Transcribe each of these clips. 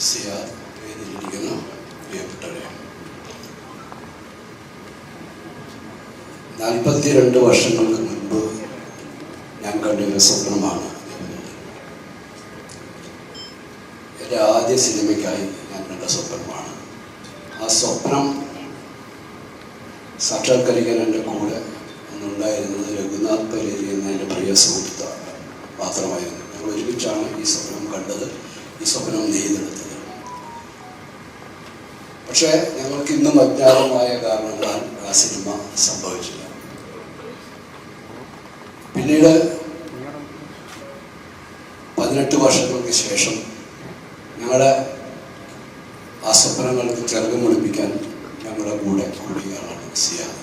സിയാർ വേദിയിലിരിക്കുന്ന പ്രിയപ്പെട്ടവരെ. നാൽപ്പത്തിരണ്ട് വർഷങ്ങൾക്ക് മുൻപ് ഞാൻ കണ്ടൊരു സ്വപ്നമാണ്. എന്റെ ആദ്യ സിനിമയ്ക്കായി ഞാൻ കണ്ട സ്വപ്നമാണ്. ആ സ്വപ്നം സാക്ഷാത്കരിക്കാൻ എന്റെ കൂടെ അന്നുണ്ടായിരുന്നത് രഘുനാഥ് പരേരി എന്ന എന്റെ പ്രിയ സുഹൃത്താണ് മാത്രമായിരുന്നു. ഞങ്ങൾ ഒരുമിച്ചാണ് ഈ സ്വപ്നം കണ്ടത്. ഈ സ്വപ്നം നെയ്തെടുത്തത്. പക്ഷേ ഞങ്ങൾക്ക് ഇന്നും അജ്ഞാതമായ കാരണങ്ങളാൽ ആ സിനിമ സംഭവിച്ചില്ല. പിന്നീട് പതിനെട്ട് വർഷങ്ങൾക്ക് ശേഷം ഞങ്ങളുടെ ആ സ്വപ്നങ്ങൾക്ക് ചിറകം മുളിപ്പിക്കാൻ ഞങ്ങളുടെ കൂടെ കൂടിയാണ് സിയാദ്.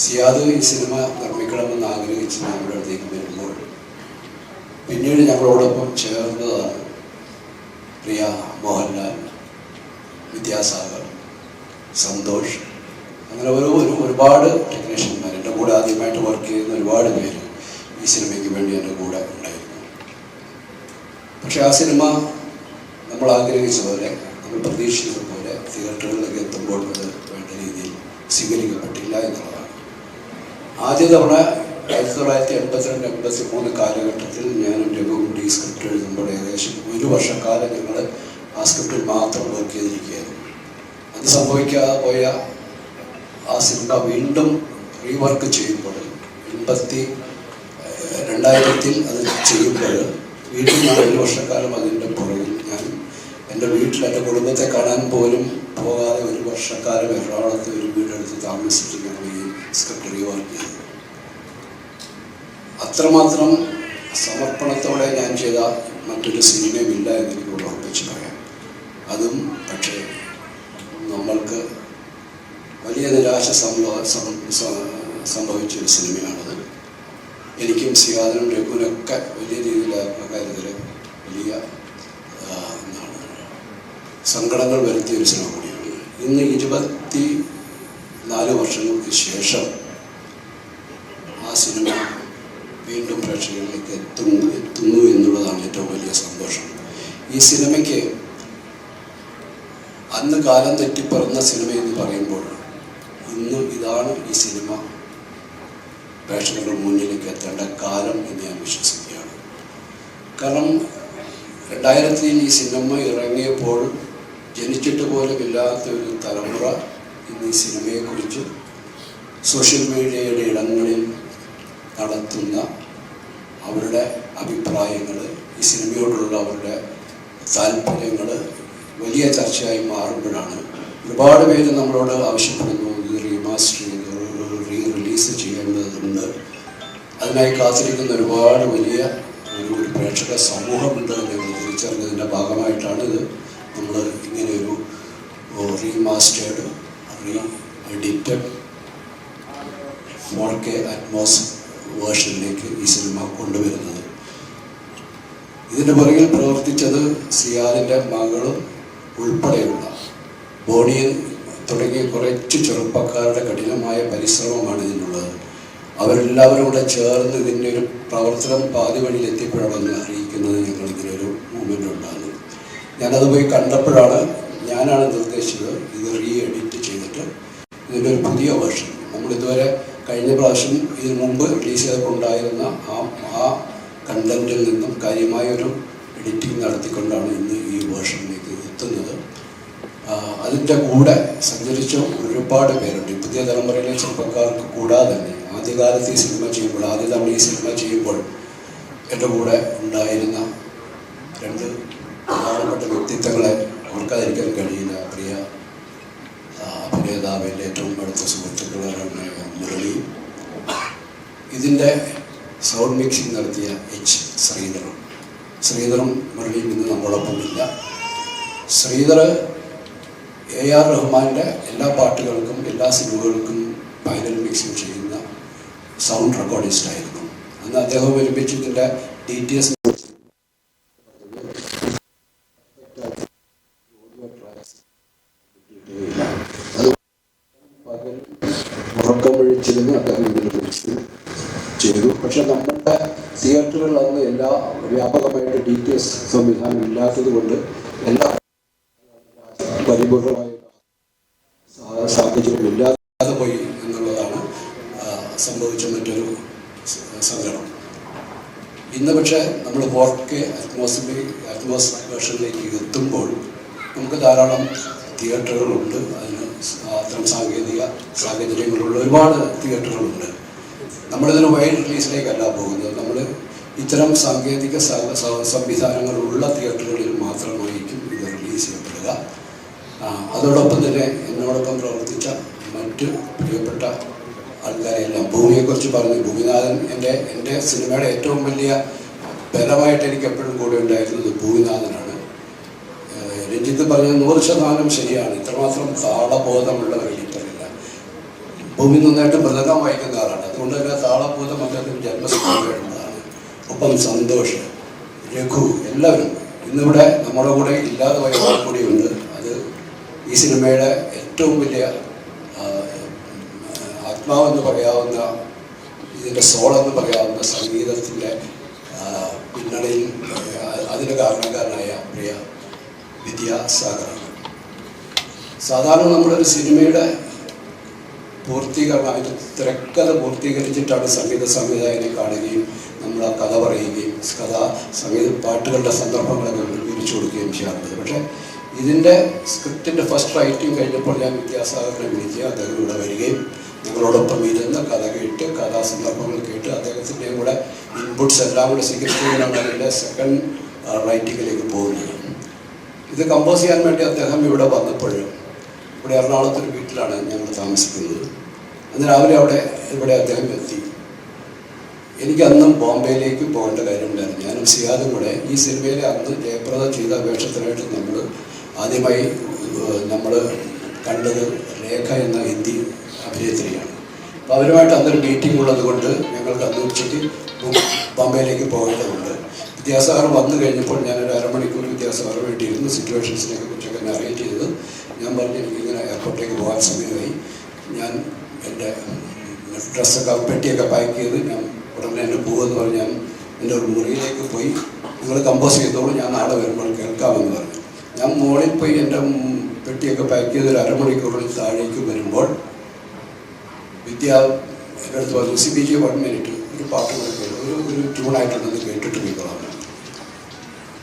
സിയാദ് ഈ സിനിമ നിർമ്മിക്കണമെന്ന് ആഗ്രഹിച്ച് ഞങ്ങളുടെ അടുത്തേക്ക് വരുമ്പോൾ പിന്നീട് ഞങ്ങളോടൊപ്പം ചേർന്നതാണ് പ്രിയ മോഹൻലാൽ. വിദ്യാസാഗർ സന്തോഷ്. അങ്ങനെ ഓരോ ഒരു ഒരുപാട് ടെക്നീഷ്യന്മാർ എന്റെ കൂടെ ആദ്യമായിട്ട് വർക്ക് ചെയ്യുന്ന ഒരുപാട് പേര് ഈ സിനിമയ്ക്ക് വേണ്ടി എന്റെ കൂടെ ഉണ്ടായിരുന്നു. പക്ഷെ ആ സിനിമ നമ്മൾ ആഗ്രഹിച്ച പോലെ നമ്മൾ പ്രതീക്ഷിച്ചത് പോലെ തിയേറ്ററുകളിലേക്ക് എത്തുമ്പോൾ അത് വേണ്ട രീതിയിൽ സ്വീകരിക്കപ്പെട്ടില്ല എന്നുള്ളതാണ്. ആദ്യ തവണ ആയിരത്തി തൊള്ളായിരത്തി എൺപത്തിരണ്ട് എൺപത്തി മൂന്ന് കാലഘട്ടത്തിൽ ഞാനും രഘുകുട്ടി സ്ക്രിപ്റ്റ് എഴുതുമ്പോൾ ഏകദേശം ഒരു വർഷക്കാലം ഞങ്ങൾ ആ സ്ക്രിപ്റ്റിൽ മാത്രം വർക്ക് ചെയ്തിരിക്കുകയായിരുന്നു അത് സംഭവിക്കാതെ പോയ ആ സിനിമ വീണ്ടും റീവർക്ക് ചെയ്യുമ്പോൾ എൺപത്തി രണ്ടായിരത്തിൽ അത് ചെയ്യുമ്പോൾ വീണ്ടും ഞാൻ ഒരു വർഷക്കാലം അതിന്റെ പുറകിൽ ഞാൻ എന്റെ വീട്ടിൽ എന്റെ കുടുംബത്തെ കാണാൻ പോലും പോകാതെ ഒരു വർഷക്കാലം എറണാകുളത്ത് ഒരു വീടെടുത്ത് താമസിച്ചിട്ട് ഞങ്ങൾ ഈ സ്ക്രിപ്റ്റ് റീവർക്ക് ചെയ്തു. അത്രമാത്രം സമർപ്പണത്തോടെ ഞാൻ ചെയ്ത മറ്റൊരു സിനിമയുമില്ല എന്ന് എനിക്ക് ഉറപ്പിച്ച് പറയാം. അതും പക്ഷേ നമ്മൾക്ക് വലിയ നിരാശ സംഭവ സംഭവിച്ച ഒരു സിനിമയാണത്. എനിക്കും സിയാദിനും രഘുവിനൊക്കെ വലിയ രീതിയിൽ കാര്യത്തിൽ വലിയ എന്താണ് സങ്കടങ്ങൾ വരുത്തിയ ഒരു സിനിമ കൂടിയാണ്. ഇന്ന് ഇരുപത്തി നാല് വർഷങ്ങൾക്ക് ശേഷം ആ സിനിമ വീണ്ടും പ്രേക്ഷകരിലേക്ക് എത്തുന്നു എത്തുന്നു എന്നുള്ളതാണ് ഏറ്റവും വലിയ സന്തോഷം. ഈ സിനിമയ്ക്ക് അന്ന് കാലം തെറ്റി പിറന്ന സിനിമ എന്ന് പറയുമ്പോൾ ഇന്നും ഇതാണ് ഈ സിനിമ. പ്രേക്ഷകരുടെ മുന്നിലേക്ക് എത്തേണ്ട കാലം എന്ന് ഞാൻ വിശ്വസിക്കുകയാണ്. കാരണം രണ്ടായിരത്തിൽ ഈ സിനിമ ഇറങ്ങിയപ്പോൾ ജനിച്ചിട്ട് പോലും ഇല്ലാത്ത ഒരു തലമുറ ഇന്ന് ഈ സിനിമയെക്കുറിച്ച് സോഷ്യൽ മീഡിയയുടെ ഇടങ്ങളിൽ നടത്തുന്ന അവരുടെ അഭിപ്രായങ്ങൾ ഈ സിനിമയോടുള്ള അവരുടെ താല്പര്യങ്ങൾ വലിയ ചർച്ചയായി മാറുമ്പോഴാണ് ഒരുപാട് പേര് നമ്മളോട് ആവശ്യപ്പെടുന്നു ഇത് റീമാസ്റ്റർ ചെയ്ത് റീ റിലീസ് ചെയ്യേണ്ടതുണ്ട്. അതിനായി കാത്തിരിക്കുന്ന ഒരുപാട് വലിയ ഒരു ഒരു പ്രേക്ഷക സമൂഹമുണ്ട് എന്ന് തിരിച്ചറിഞ്ഞതിന്റെ ഭാഗമായിട്ടാണ് ഇത് നമ്മൾ ഇങ്ങനെയൊരു remastered re edited four K Atmos വേർഷനിലേക്ക് ഈ സിനിമ കൊണ്ടുവരുന്നത്. ഇതിന്റെ പുറകിൽ പ്രവർത്തിച്ചത് സിയാദിന്റെ മകളും ഉൾപ്പെടെയുള്ള ബോഡിയിൽ തുടങ്ങിയ കുറച്ച് ചെറുപ്പക്കാരുടെ കഠിനമായ പരിശ്രമമാണ് ഇതിനുള്ളത്. അവരെല്ലാവരും കൂടെ ചേർന്ന് ഇതിന്റെ ഒരു പ്രവർത്തനം പാതി വഴിയിൽ എത്തിയപ്പോഴാണെന്ന് അറിയിക്കുന്നത് ഞങ്ങൾ ഒരു മൂവ്മെന്റ് ഉണ്ടാകുന്നത്. ഞാനത് പോയി കണ്ടപ്പോഴാണ് ഞാനാണ് നിർദ്ദേശിച്ചത് ഇത് റീ എഡിറ്റ് ചെയ്തിട്ട് ഇതിന്റെ ഒരു പുതിയ വേർഷൻ നമ്മളിതുവരെ കഴിഞ്ഞ പ്രാവശ്യം ഇതിനു മുമ്പ് റിലീസ് ചെയ്തപ്പോണ്ടായിരുന്ന ആ ആ കണ്ടന്റിൽ നിന്നും കാര്യമായ ഒരു എഡിറ്റിംഗ് നടത്തിക്കൊണ്ടാണ് ഇന്ന് ഈ വേർഷനിലേക്ക് എത്തുന്നത്. അതിന്റെ കൂടെ സഞ്ചരിച്ച ഒരുപാട് പേരുണ്ട്. പുതിയ തലമുറയിലെ ചെറുപ്പക്കാർക്ക് കൂടാതെ തന്നെ ആദ്യകാലത്ത് ഈ സിനിമ ചെയ്യുമ്പോൾ ആദ്യ തവണ ഈ സിനിമ ചെയ്യുമ്പോൾ എന്റെ കൂടെ ഉണ്ടായിരുന്ന രണ്ട് പ്രധാനപ്പെട്ട വ്യക്തിത്വങ്ങളെ ഓർക്കാതിരിക്കാൻ കഴിയില്ല. പ്രിയ അഭിനേതാവിന്റെ ഏറ്റവും അടുത്ത സുഹൃത്തുക്കളാണ് മുരളി. ഇതിന്റെ സൗണ്ട് മിക്സിംഗ് നടത്തിയ എച്ച് ശ്രീധറും ശ്രീധറും മുരളിയും ഇന്ന് നമ്മളൊപ്പം ഇല്ല ശ്രീധർ എ ആർ റഹ്മാന്റെ എല്ലാ പാട്ടുകൾക്കും എല്ലാ സിനിമകൾക്കും ഫൈനൽ മിക്സിംഗ് ചെയ്യുന്ന സൗണ്ട് റെക്കോർഡിസ്റ്റ് ആയിരുന്നു. അന്ന് അദ്ദേഹം ഒരുമിച്ച് ഇതിന്റെ ഡി ടി എസ് ഉറക്കമൊഴിച്ചിരുന്ന് അദ്ദേഹം കുറിച്ച് ചെയ്തു. പക്ഷെ നമ്മുടെ തിയേറ്ററുകൾ അന്ന് എല്ലാ വ്യാപകമായിട്ട് ഡി ടി എസ് സംവിധാനം ഇല്ലാത്തത് കൊണ്ട് എല്ലാ സാ- സാഹചര്യം ഇല്ലാതെ പോയി എന്നുള്ളതാണ് സംഭവിച്ച മറ്റൊരു സങ്കടം. ഇന്ന് പക്ഷേ നമ്മൾ വർക്ക് അറ്റ്മോസ്ഫിയർ അറ്റ്മോസ്ഫിയർഷനിലേക്ക് എത്തുമ്പോൾ നമുക്ക് ധാരാളം തിയേറ്ററുകളുണ്ട്. അതിന് അത്തരം സാങ്കേതിക സാഹചര്യങ്ങളുള്ള ഒരുപാട് തിയേറ്ററുകളുണ്ട്. നമ്മളിതിന് വൈഡ് റിലീസിലേക്കല്ല പോകുന്നത്. നമ്മൾ ഇത്തരം സാങ്കേതിക സംവിധാനങ്ങളുള്ള തിയേറ്ററുകളിൽ മാത്രമായിരിക്കും ഇത് റിലീസ് ചെയ്യപ്പെടുക. അതോടൊപ്പം തന്നെ എന്നോടൊപ്പം പ്രവർത്തിച്ച മറ്റ് പ്രിയപ്പെട്ട ആൾക്കാരെല്ലാം ഭൂമിയെക്കുറിച്ച് പറഞ്ഞു. ഭൂമിനാഥൻ എന്റെ എന്റെ സിനിമയുടെ ഏറ്റവും വലിയ ബലമായിട്ട് എനിക്ക് എപ്പോഴും കൂടെ ഉണ്ടായിരുന്നത് ഭൂമിനാഥനാണ്. രഞ്ജിത്ത് പറഞ്ഞ നൂറ് ശതമാനം ശരിയാണ്. ഇത്രമാത്രം താളബോധമുള്ളവരിൽ ഇത്രയില്ല ഭൂമി നന്നായിട്ട് മൃതകം വായിക്കുന്ന ആളാണ്. അതുകൊണ്ട് തന്നെ താളബോധം അദ്ദേഹത്തിന് ജന്മസിദ്ധമായിട്ടുള്ളതാണ് ഒപ്പം സന്തോഷം. രഘു എല്ലാവരും ഇന്നിവിടെ നമ്മുടെ കൂടെ ഇല്ലാതെ പോയ കൂടിയുണ്ട്. ഈ സിനിമയുടെ ഏറ്റവും വലിയ ആത്മാവെന്ന് പറയാവുന്ന ഇതിന്റെ സോളെന്ന് പറയാവുന്ന സംഗീതത്തിന്റെ പിന്നണിയിൽ അതിന് കാരണക്കാരനായ പ്രിയ വിദ്യാസാഗറാണ് സാധാരണ നമ്മളൊരു സിനിമയുടെ പൂർത്തീകരണം അതിന്റെ തിരക്കഥ പൂർത്തീകരിച്ചിട്ടാണ് സംഗീത സംവിധായകനെ കാണുകയും നമ്മൾ ആ കഥ പറയുകയും കഥ സംഗീത പാട്ടുകളുടെ സന്ദർഭങ്ങളൊക്കെ വിവരിച്ചു കൊടുക്കുകയും ചെയ്യാറുണ്ട്. പക്ഷേ ഇതിന്റെ സ്ക്രിപ്റ്റിന്റെ ഫസ്റ്റ് റൈറ്റിംഗ് കഴിഞ്ഞപ്പോൾ ഞാൻ വിദ്യാസാഗറിനെ വിളിക്കുക അദ്ദേഹം ഇവിടെ വരികയും ഞങ്ങളോടൊപ്പം ഇരുന്ന് കഥ കേട്ട് കഥാസന്ദർഭങ്ങൾ കേട്ട് അദ്ദേഹത്തിന്റെയും കൂടെ ഇൻപുട്സ് എല്ലാം കൂടെ സ്വീകരിക്കുകയാണ് അതിന്റെ സെക്കൻഡ് റൈറ്റിങ്ങിലേക്ക് പോകുന്നത് ഇത് കമ്പോസ് ചെയ്യാൻ വേണ്ടി അദ്ദേഹം ഇവിടെ വന്നപ്പോഴും ഇവിടെ എറണാകുളത്തൊരു വീട്ടിലാണ് ഞങ്ങൾ താമസിക്കുന്നത്. അന്ന് രാവിലെ അവിടെ ഇവിടെ അദ്ദേഹം എത്തി. എനിക്ക് അന്നും ബോംബെയിലേക്ക് പോകേണ്ട കാര്യമുണ്ടായിരുന്നു ഞാനും സിയാദും കൂടെ ഈ സിനിമയിലെ അന്ന് ജയപ്രദ ചെയ്ത വേഷത്തിനായിട്ട് നമ്മൾ ആദ്യമായി നമ്മൾ കണ്ടത് രേഖ എന്ന ഹിന്ദി അഭിനേത്രിയാണ്. അപ്പോൾ അവരുമായിട്ട് അന്നൊരു മീറ്റിംഗ് ഉള്ളത് കൊണ്ട് ഞങ്ങൾക്ക് അന്ന് ഉച്ചയ്ക്ക് ബോംബെയിലേക്ക് പോകേണ്ടതുണ്ട്. വിദ്യാസാഗർ വന്നു കഴിഞ്ഞപ്പോൾ ഞാനൊരു അരമണിക്കൂർ വിദ്യാസാഗർ വേണ്ടിയിരുന്നു. സിറ്റുവേഷൻസിനെയൊക്കെ സിറ്റുവേഷൻസിനെ കുറിച്ചൊക്കെ എന്നെ അറേഞ്ച് ചെയ്തത്. ഞാൻ പറഞ്ഞു എനിക്കിങ്ങനെ എയർപോർട്ടിലേക്ക് പോകാൻ സമയമായി. ഞാൻ എന്റെ ഡ്രസ്സൊക്കെ പെട്ടിയൊക്കെ പാക്ക് ചെയ്ത് ഞാൻ ഉടനെ തന്നെ പോകുമെന്ന് പറഞ്ഞ് ഞാൻ എന്റെ ഒരു മുറിയിലേക്ക് പോയി. നിങ്ങൾ കമ്പോസ് ചെയ്തോളൂ. ഞാൻ നാളെ വരുമ്പോൾ കേൾക്കാമെന്ന് പറഞ്ഞു. ഞാൻ മോളിൽ പോയി എന്റെ പെട്ടിയൊക്കെ പാക്ക് ഒരു അരമണിക്കൂറിൽ താഴേക്ക് വരുമ്പോൾ വിദ്യ എന്റെ അടുത്ത് പറഞ്ഞു C B G one minute ഒരു പാട്ട് കേട്ടു ഒരു ഒരു ട്യൂണായിട്ടുണ്ടെന്ന് കേട്ടിട്ട് പോയിക്കോളാം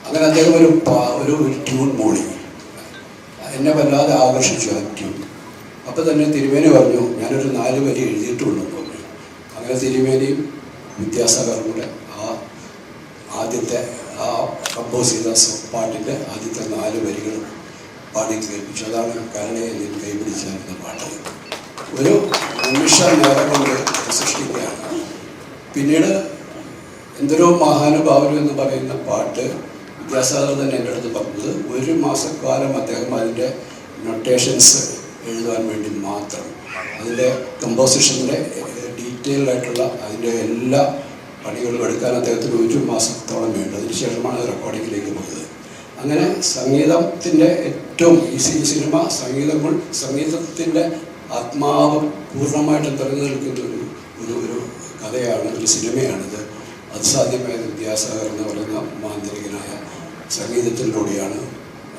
അങ്ങനെ അദ്ദേഹം ഒരു ഒരു ട്യൂൺ മോളി എന്നെ വല്ലാതെ ആകർഷിച്ചു ആ ട്യൂൺ അപ്പോൾ തന്നെ തിരുമേനി പറഞ്ഞു ഞാനൊരു നാല് വരി എഴുതിയിട്ടുണ്ടെന്ന് പറഞ്ഞു അങ്ങനെ തിരുമേനിയും വിദ്യാസാഗറും കൂടെ ആ ആദ്യത്തെ ആ കമ്പോസ് ചെയ്ത പാട്ടിന്റെ ആദ്യത്തെ നാല് വരികൾ പാടി കേൾപ്പിച്ചു. അതാണ് കരണയിൽ കൈപിടിച്ചിരുന്ന പാട്ട്. ഒരു നിമിഷ നേരം കൊണ്ട് സൃഷ്ടിക്കുകയാണ്. പിന്നീട് എന്തൊരു മഹാനുഭാവനം എന്ന് പറയുന്ന പാട്ട് വിദ്യാസാഗർ തന്നെ എന്റെ അടുത്ത് പറഞ്ഞത് ഒരു മാസക്കാലം അദ്ദേഹം അതിന്റെ നൊട്ടേഷൻസ് എഴുതാൻ വേണ്ടി മാത്രം. അതിന്റെ കമ്പോസിഷന്റെ ഡീറ്റെയിൽഡ് ആയിട്ടുള്ള അതിന്റെ എല്ലാ പണികളും എടുക്കാൻ അദ്ദേഹത്തിന് ഒരു മാസത്തോളം അതിനുശേഷമാണ് റെക്കോർഡിങ്ങിലേക്ക് പോയത്. അങ്ങനെ സംഗീതത്തിന്റെ ഏറ്റവും ഈ സിനിമ സംഗീതം സംഗീതത്തിന്റെ ആത്മാവ് പൂർണമായിട്ടും നിറഞ്ഞു നിൽക്കുന്ന ഒരു ഒരു ഒരു കഥയാണ് ഒരു സിനിമയാണിത്. അത് സാധ്യമായ വിദ്യാസാഗർ എന്ന് പറയുന്ന മാന്ത്രികനായ സംഗീതത്തിലൂടെയാണ്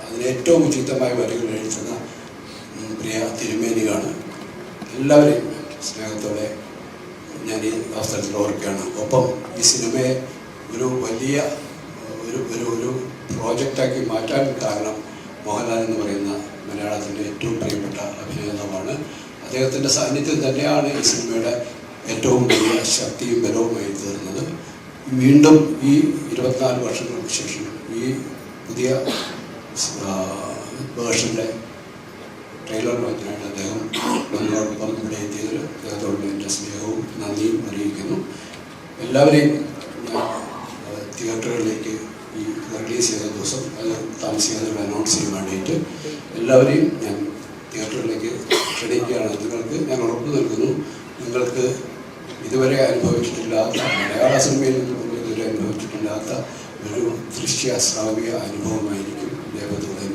അതിന് ഏറ്റവും ഉചിതമായ വരികൾ എഴുതുന്ന പ്രിയ തിരുമേനിയാണ്. എല്ലാവരെയും സ്നേഹത്തോടെ ഞാൻ ഈ അവസരത്തിൽ ഓർക്കുകയാണ്. ഒപ്പം ഈ സിനിമയെ ഒരു വലിയ ഒരു ഒരു ഒരു പ്രോജക്റ്റാക്കി മാറ്റാൻ കാരണം മോഹൻലാൽ എന്ന് പറയുന്ന മലയാളത്തിന്റെ ഏറ്റവും പ്രിയപ്പെട്ട അഭിനേതാവാണ്. അദ്ദേഹത്തിന്റെ സാന്നിധ്യം തന്നെയാണ് ഈ സിനിമയുടെ ഏറ്റവും വലിയ ശക്തിയും ബലവുമായി തീർന്നത്. വീണ്ടും ഈ ഇരുപത്തിനാല് വർഷങ്ങൾക്ക് ശേഷം ഈ പുതിയ വേർഷന്റെ ട്രെയിലർ ലോഞ്ചിനായിട്ട് അദ്ദേഹം നമ്മളോടൊപ്പം ഇവിടെ എത്തിയതിൽ അദ്ദേഹത്തോട് എന്റെ സ്നേഹവും നന്ദിയും അറിയിക്കുന്നു. എല്ലാവരെയും ഞാൻ ഏഹ്, തിയേറ്ററുകളിലേക്ക് ഈ റിലീസ് ദിവസം അത് താമസിയാതെ അനൗൺസ് ചെയ്യാൻ വേണ്ടിയിട്ട് എല്ലാവരെയും ഞാൻ തിയേറ്ററിലേക്ക് ക്ഷണിക്കുകയാണ്. നിങ്ങൾക്ക് ഞാൻ ഉറപ്പ് നൽകുന്നു. നിങ്ങൾക്ക് ഇതുവരെ അനുഭവിച്ചിട്ടില്ലാത്ത മലയാള സിനിമയിൽ നിന്ന് ഇതുവരെ അനുഭവിച്ചിട്ടില്ലാത്ത ഒരു ദൃശ്യ ശ്രാവ്യ അനുഭവമായിരിക്കും ദേവദൂതൻ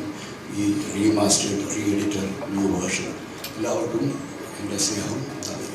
ഈ remastered re editor new version എല്ലാവർക്കും എന്റെ സ്നേഹം നന്ദി.